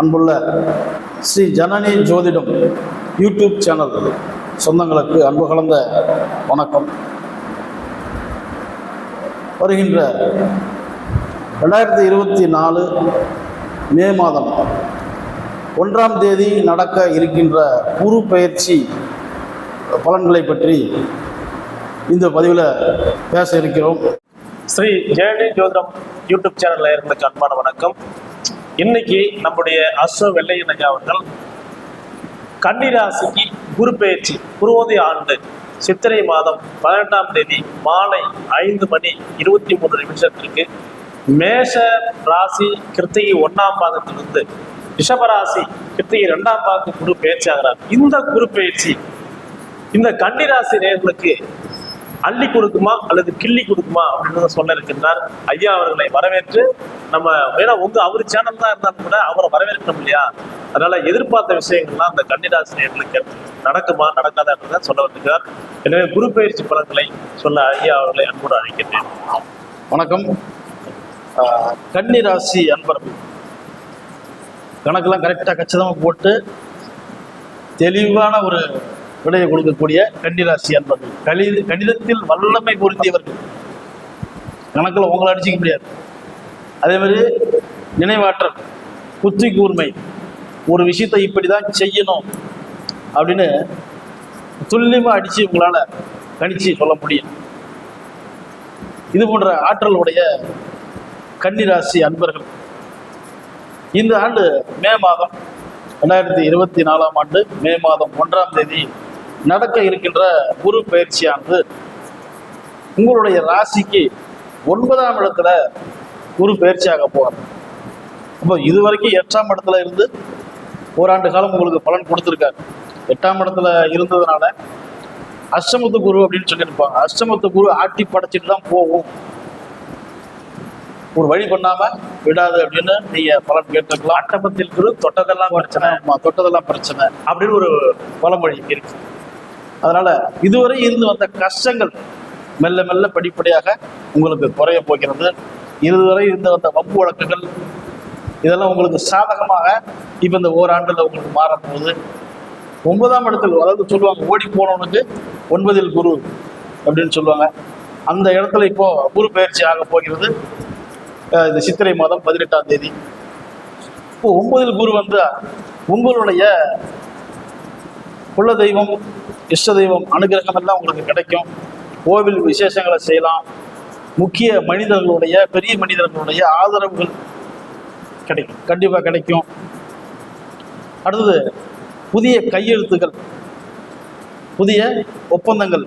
அன்புள்ள ஸ்ரீ ஜனனி ஜோதிடம் YouTube channel சொந்தங்களுக்கு அன்பு கலந்த வணக்கம். வருகின்ற ரெண்டாயிரத்தி இருபத்தி நாலு மே மாதம் ஒன்றாம் தேதி நடக்க இருக்கின்ற குரு பயிற்சி பலன்களை பற்றி இந்த பதிவில் பேச இருக்கிறோம். ஸ்ரீ ஜெயடி ஜோதிடம் யூடியூப் சேனலில் இருந்த அன்பான வணக்கம். இன்னைக்கு நம்முடைய அசோ வெள்ளையனக அவர்கள் கன்னிராசிக்கு குரு பெயர்ச்சி குருவோதய ஆண்டு சித்திரை மாதம் பதினெட்டாம் தேதி மாலை ஐந்து மணி இருபத்தி மூணு நிமிஷத்திற்கு மேஷ ராசி கிருத்திகை ஒன்றாம் பாதத்திலிருந்து ரிஷபராசி கிருத்திகை இரண்டாம் பாதத்து குரு பயிற்சி ஆகிறார். இந்த குரு பயிற்சி இந்த கன்னிராசி நேர்களுக்கு அள்ளி கொடுக்குமா அல்லது கிள்ளி கொடுக்குமா அப்படின்னு சொல்ல இருக்கின்றார். ஐயா அவர்களை வரவேற்று நம்ம ஏன்னா உங்க அவர் சேனல் தான் இருந்தாலும் கூட அவரை வரவேற்கணும் இல்லையா? அதனால எதிர்பார்த்த விஷயங்கள்லாம் அந்த கன்னிராசி நேர்களுக்கு நடக்குமா நடக்காதா சொல்ல வந்திருக்கார். எனவே குரு பயிற்சி பலன்களை சொல்ல ஐயா அவர்களை அன்போடு அழைக்கின்றேன். வணக்கம். ஆஹ், கன்னி ராசி அன்பர்கள். கணக்கெல்லாம் கரெக்டாக கச்சிதமாக போட்டு தெளிவான ஒரு விடையை கொடுக்கக்கூடிய கன்னிராசி அன்பர்கள். கணித கணிதத்தில் வல்லமை பொருந்தியவர்கள். கணக்கில் உங்களை அடிச்சிக்க முடியாது. அதே மாதிரி நினைவாற்றல் புத்தி கூர்மை. ஒரு விஷயத்தை இப்படி தான் செய்யணும் அப்படின்னு துல்லியமாக அடித்து உங்களால் கணிச்சு சொல்ல முடியும். இது போன்ற ஆற்றலுடைய கன்னிராசி அன்பர்கள் இந்த ஆண்டு மே மாதம் ரெண்டாயிரத்தி இருபத்தி நாலாம் ஆண்டு மே மாதம் ஒன்றாம் தேதி நடக்க இருக்கின்ற குரு பயிற்சியானது உங்களுடைய ராசிக்கு ஒன்பதாம் இடத்துல குரு பயிற்சியாக போவார் அப்போ இதுவரைக்கும் எட்டாம் இடத்துல இருந்து ஓராண்டு காலம் உங்களுக்கு பலன் கொடுத்துருக்காரு. எட்டாம் இடத்துல இருந்ததுனால அஷ்டமத்து குரு அப்படின்னு சொல்லியிருப்பாங்க. அஷ்டமத்து குரு ஆட்டி படைச்சிட்டு தான் போகும். ஒரு வழி பண்ணாம விடாது அப்படின்னு நீங்க பலன் கேட்டுக்கலாம் அட்டமத்தில் குரு தொட்டதெல்லாம் பிரச்சனை. தொட்டதெல்லாம் பிரச்சனை அப்படின்னு ஒரு பழமொழி இருக்கு. அதனால இதுவரை இருந்து வந்த கஷ்டங்கள் மெல்ல மெல்ல படிப்படியாக உங்களுக்கு குறைய போகிறது. இதுவரை இருந்த வந்த வம்பு வழக்குகள் இதெல்லாம் உங்களுக்கு சாதகமாக இப்போ இந்த ஓராண்டில் உங்களுக்கு மாறப்போகுது ஒன்பதாம் இடத்தில் அதாவது சொல்லுவாங்க ஓடி போனவனுக்கு ஒன்பதில் குரு அப்படின்னு சொல்லுவாங்க. அந்த இடத்துல இப்போ குரு பயிற்சி ஆக போகிறது. இந்த சித்திரை மாதம் பதினெட்டாம் தேதி. இப்போ ஒன்பதில் குரு வந்து உங்களுடைய குல தெய்வம் இஷ்ட தெய்வம் அனுகிரகம் எல்லாம் உங்களுக்கு கிடைக்கும். கோவில் விசேஷங்களை செய்யலாம். முக்கிய மனிதர்களுடைய பெரிய மனிதர்களுடைய ஆதரவுகள் கிடைக்கும். கண்டிப்பாக கிடைக்கும். அடுத்தது புதிய கையெழுத்துகள். புதிய ஒப்பந்தங்கள்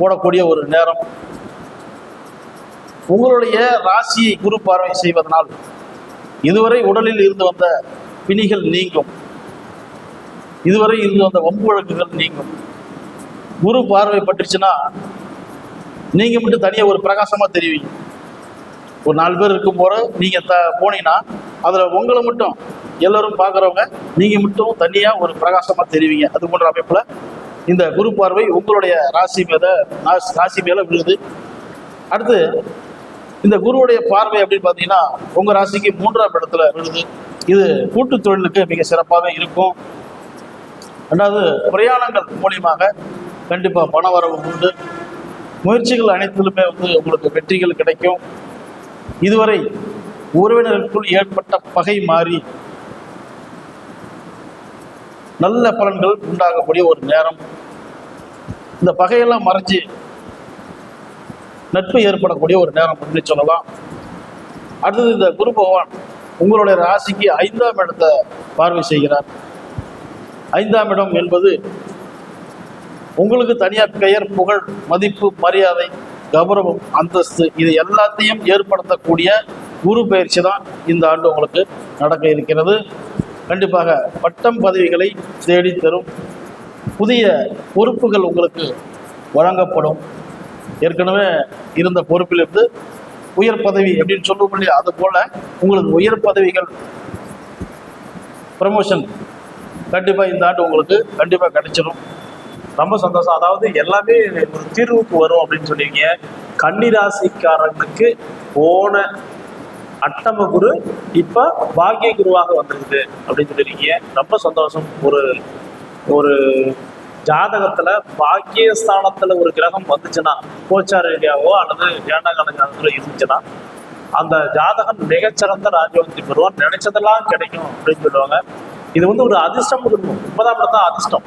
போடக்கூடிய ஒரு நேரம். உங்களுடைய ராசியை குரு பார்வை செய்வதனால் இதுவரை உடலில் இருந்து வந்த பிணிகள் நீங்கும். இதுவரை இருந்து வந்த வம்பு வழக்குகள் நீங்கும். குரு பார்வை பட்டுச்சுன்னா நீங்கள் மட்டும் தனியாக ஒரு பிரகாசமாக தெரிவிங்க. ஒரு நாலு பேர் இருக்கும் போகிற நீங்கள் த போனீங்கன்னா அதில் உங்களை மட்டும் எல்லோரும் பார்க்குறவங்க நீங்கள் மட்டும் தனியாக ஒரு பிரகாசமாக தெரிவிங்க. அது போன்ற அமைப்பில் இந்த குரு பார்வை உங்களுடைய ராசி மேலே ராசி- ராசி விழுது. அடுத்து இந்த குருவுடைய பார்வை அப்படின்னு பார்த்தீங்கன்னா உங்கள் ராசிக்கு மூன்றாம் இடத்துல விழுது. இது கூட்டு தொழிலுக்கு மிக சிறப்பாக இருக்கும். ரெண்டாவது பிரயாணங்கள் மூலியமாக கண்டிப்பாக பண வரவு உண்டு. முயற்சிகள் அனைத்திலுமே வந்து உங்களுக்கு வெற்றிகள் கிடைக்கும். இதுவரை உறவினருக்குள் ஏற்பட்ட பகை மாறி நல்ல பலன்கள் உண்டாகக்கூடிய ஒரு நேரம். இந்த பகையெல்லாம் மறைஞ்சு நட்பு ஏற்படக்கூடிய ஒரு நேரம் அப்படின்னு சொல்லலாம். அடுத்தது இந்த குரு பகவான் உங்களுடைய ராசிக்கு ஐந்தாம் இடத்தை பார்வை செய்கிறார். ஐந்தாம் இடம் என்பது உங்களுக்கு தனியார் பெயர் புகழ் மதிப்பு மரியாதை கௌரவம் அந்தஸ்து இது எல்லாத்தையும் ஏற்படுத்தக்கூடிய குரு பயிற்சி தான் இந்த ஆண்டு உங்களுக்கு நடக்க இருக்கிறது. கண்டிப்பாக பட்டம் பதவிகளை தேடி தரும் புதிய பொறுப்புகள் உங்களுக்கு வழங்கப்படும். ஏற்கனவே இருந்த பொறுப்பிலிருந்து உயர் பதவி அப்படின்னு சொல்லுவோம் இல்லையா அது போல உங்களுக்கு உயர் பதவிகள் ப்ரமோஷன் கண்டிப்பாக இந்த ஆண்டு உங்களுக்கு கண்டிப்பாக கிடைச்சிடும் ரொம்ப சந்தோஷம். அதாவது எல்லாமே ஒரு தீர்வுக்கு வரும் அப்படின்னு சொல்லியிருக்கீங்க. கன்னிராசிக்காரனுக்கு போன அட்டம குரு இப்ப பாக்கிய குருவாக வந்திருக்குது அப்படின்னு சொல்லியிருக்கீங்க. ரொம்ப சந்தோஷம். ஒரு ஒரு ஜாதகத்துல பாக்கியஸ்தானத்துல ஒரு கிரகம் வந்துச்சுன்னா கோச்சார் ரீதியாவோ அல்லது ஏண்டாகால ஜாதகத்துல இருந்துச்சுன்னா அந்த ஜாதகம் மிகச்சிறந்த ராஜவந்தி பெறுவான் நினைச்சதெல்லாம் கிடைக்கும் அப்படின்னு சொல்லுவாங்க. இது வந்து ஒரு அதிர்ஷ்டம் இருக்கணும் உண்மைதான் தான் அதிர்ஷ்டம்.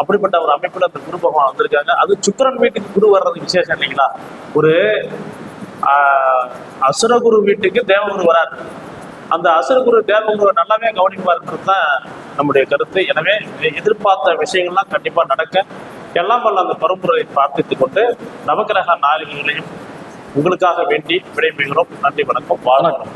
அப்படிப்பட்ட ஒரு அமைப்புல அந்த குரு பகவான் வந்திருக்காங்க. அது சுக்கிரன் வீட்டுக்கு குரு வர்றது விசேஷம் இல்லைங்களா? ஒரு அசுரகுரு வீட்டுக்கு தேவகுரு வராரு. அந்த அசுரகுரு தேவகுரு நல்லாவே கவனிப்பாருன்றது தான் நம்முடைய கருத்து. எனவே எதிர்பார்த்த விஷயங்கள்லாம் கண்டிப்பா நடக்க எல்லாம் வல்ல அந்த பரம்பரையை பிரார்த்தித்துக் கொண்டு நவகிரக நாளிகளையும் உங்களுக்காக வேண்டி விடைபெறுகிறோம். நன்றி வணக்கம் வாழ்க்கை